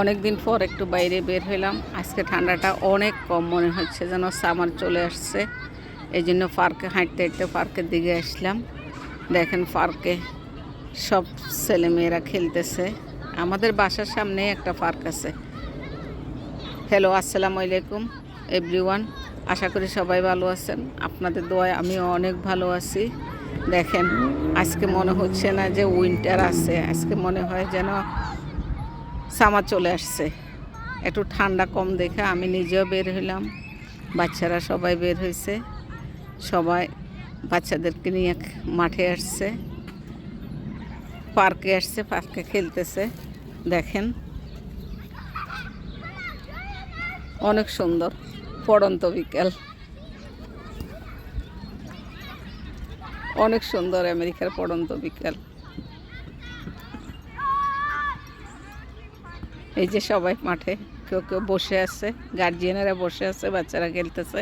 অনেক দিন পর একটু বাইরে বের হইলাম। আজকে ঠান্ডাটা অনেক কম মনে হচ্ছে, যেন সামার চলে আসছে। এই জন্য পার্কে হাঁটতে হাঁটতে পার্কের দিকে আসলাম। দেখেন পার্কে সব ছেলেমেয়েরা খেলতেছে। আমাদের বাসার সামনেই একটা পার্ক আছে। হ্যালো, আসসালামু আলাইকুম, এভরিওয়ান। আশা করি সবাই ভালো আছেন। আপনাদের দোয়ায় আমি অনেক ভালো আছি। দেখেন, আজকে মনে হচ্ছে না যে উইন্টার আছে। আজকে মনে হয় যেন সামার চলে আসছে। একটু ঠান্ডা কম দেখে আমি নিজেও বের হইলাম। বাচ্চারা সবাই বের হয়েছে সবাই বাচ্চাদেরকে নিয়ে মাঠে আসছে। পার্কে আসছে, পার্কে খেলতেছে। দেখেন। অনেক সুন্দর, পড়ন্ত বিকেল। অনেক সুন্দর আমেরিকার পড়ন্ত বিকেল। এই যে সবাই মাঠে কেউ কেউ বসে আছে গার্জিয়ানেরা বসে আছে, বাচ্চারা খেলতেছে।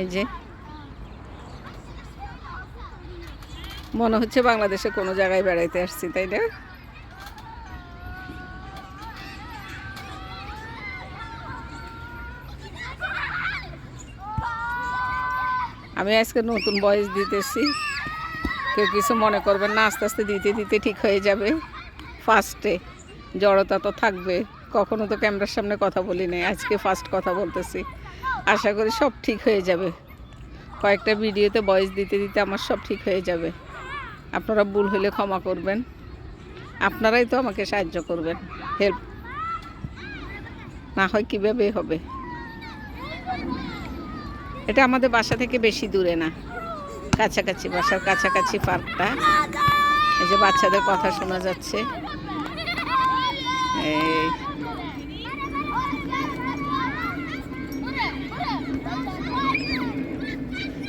এই যে। মনে হচ্ছে বাংলাদেশে কোনো জায়গায় বেড়াইতে আসছি, তাই না? আমি আজকে নতুন বয়স দিতেছি। কেউ কিছু মনে করবেন না, আস্তে আস্তে দিতে দিতে ঠিক হয়ে যাবে। ফার্স্টে জড়তা তো থাকবে। কখনো তো ক্যামেরার সামনে কথা বলি নাই, আজকে ফার্স্ট কথা বলতেছি। আশা করি সব ঠিক হয়ে যাবে। কয়েকটা ভিডিওতে বয়স দিতে দিতে আমার সব ঠিক হয়ে যাবে। আপনারা ভুল হলে ক্ষমা করবেন। আপনারাই তো আমাকে সাহায্য করবেন। হেল্প না হয় কীভাবে হবে? এটা আমাদের বাসা থেকে বেশি দূরে না। কাছাকাছি বাসার কাছাকাছি পার্কটা। এই যে বাচ্চাদের কথা শোনা যাচ্ছে। এই।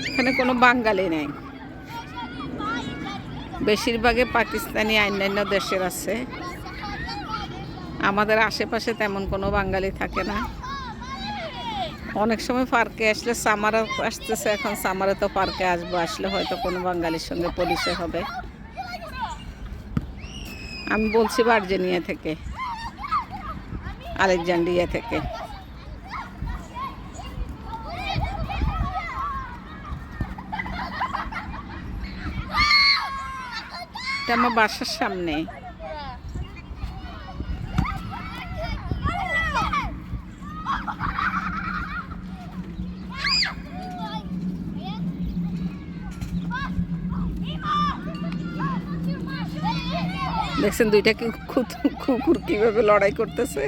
এখানে কোনো বাঙালি নেই। বেশিরভাগে পাকিস্তানি অন্যান্য দেশের আছে। আমাদের আশেপাশে তেমন কোনো বাঙালি থাকে না। অনেক সময় পার্কে আসলে সামারও আসতেছে, এখন সামারে তো পার্কে আসব, আসলে হয়তো কোনো বাঙালির সঙ্গে পরিচয় হবে। আমি বলছি ভার্জিনিয়া থেকে আলেকজান্ড্রিয়া থেকে। এটা আমার বাসার সামনে। দেখছেন দুইটা কুকুর কীভাবে লড়াই করতেছে?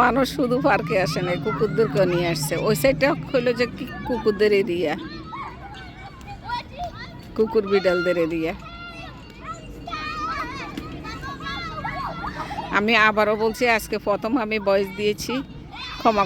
মানুষ শুধু পার্কে আসে না কুকুরদেরকে নিয়ে আসছে। ওই সাইডটা হইল যে কুকুরদের এরিয়া? কুকুর বিড়ালদের এরিয়া। আমি আবারও বলছি, আজকে প্রথম আমি বয়স দিয়েছি, ক্ষমা